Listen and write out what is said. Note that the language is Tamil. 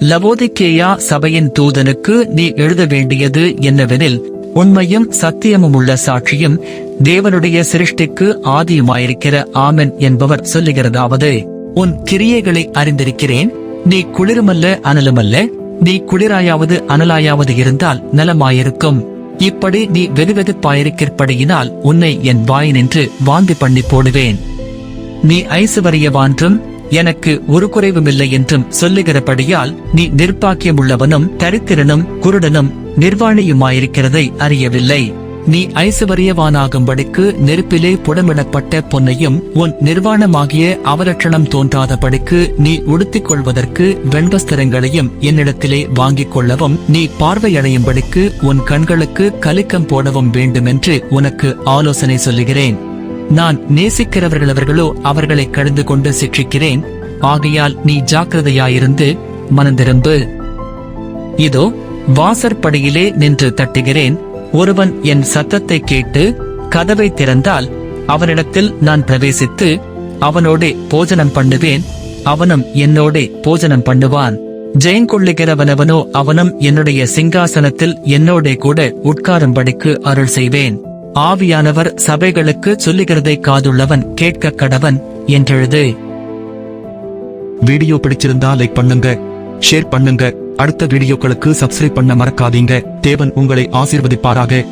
லவோதிக்கேயா சபையின் தூதனுக்கு நீ எழுத வேண்டியது என்னவெனில் உண்மையும் சத்தியமும் உள்ள சாட்சியும் தேவனுடைய சிருஷ்டிக்கு ஆதியுமாயிருக்கிற ஆமன் என்பவர் சொல்லுகிறதாவது உன் கிரியைகளை அறிந்திருக்கிறேன். நீ குளிருமல்ல அனலுமல்ல. நீ குளிராயாவது அனலாயாவது இருந்தால் நலமாயிருக்கும். இப்படி நீ வெகுவெகுப்பாயிருக்கிறபடியினால் உன்னை என் வாய் நின்று வாந்தி பண்ணி போடுவேன். நீ ஐசுவரியவான்றும் எனக்கு ஒரு குறைவுமில்லை என்றும் சொல்லுகிறபடியால் நீ நிர்பாக்கியமுள்ளவனும் தரித்திரனும் குருடனும் நிர்வாணியுமாயிருக்கிறதை அறியவில்லை. நீ ஐசுவரியவானாகும்படிக்கு நெருப்பிலே புடமிடப்பட்ட பொன்னையும் உன் நிர்வாணமாகிய அவலட்சணம் தோன்றாதபடிக்கு நீ உடுத்திக் கொள்வதற்கு வெண்வஸ்திரங்களையும் என்னிடத்திலே வாங்கிக் கொள்ளவும் நீ பார்வையடையும்படிக்கு உன் கண்களுக்கு கலிக்கம் போடவும் வேண்டுமென்று உனக்கு ஆலோசனை சொல்லுகிறேன். நான் நேசிக்கிறவர்கள் அவர்களோ அவர்களை கலந்து கொண்டு சிக்ஷிக்கிறேன். ஆகையால் நீ ஜாக்கிரதையாயிருந்து மனந்திரும்பு இதோ வாசற்படியிலே நின்று தட்டுகிறேன். ஒருவன் என் சத்தத்தை கேட்டு கதவை திறந்தால் அவனிடத்தில் நான் பிரவேசித்து அவனோடே போஜனம் பண்ணுவேன். அவனும் என்னோடே போஜனம் பண்ணுவான். ஜெயங்கொள்ளுகிறவனவனோ அவனும் என்னுடைய சிங்காசனத்தில் என்னோடே கூட உட்காரும்படிக்கு அருள் செய்வேன். ஆவியானவர் சபைகளுக்கு சொல்லுகிறதை காதுள்ளவன் கேட்க கடவன் என்றெழுது. வீடியோ பிடிச்சிருந்தா லைக் பண்ணுங்க ஷேர் பண்ணுங்க அடுத்த வீடியோக்களுக்கு சப்ஸ்கிரைப் பண்ண மறக்காதீங்க. தேவன் உங்களை ஆசீர்வதிப்பாராக.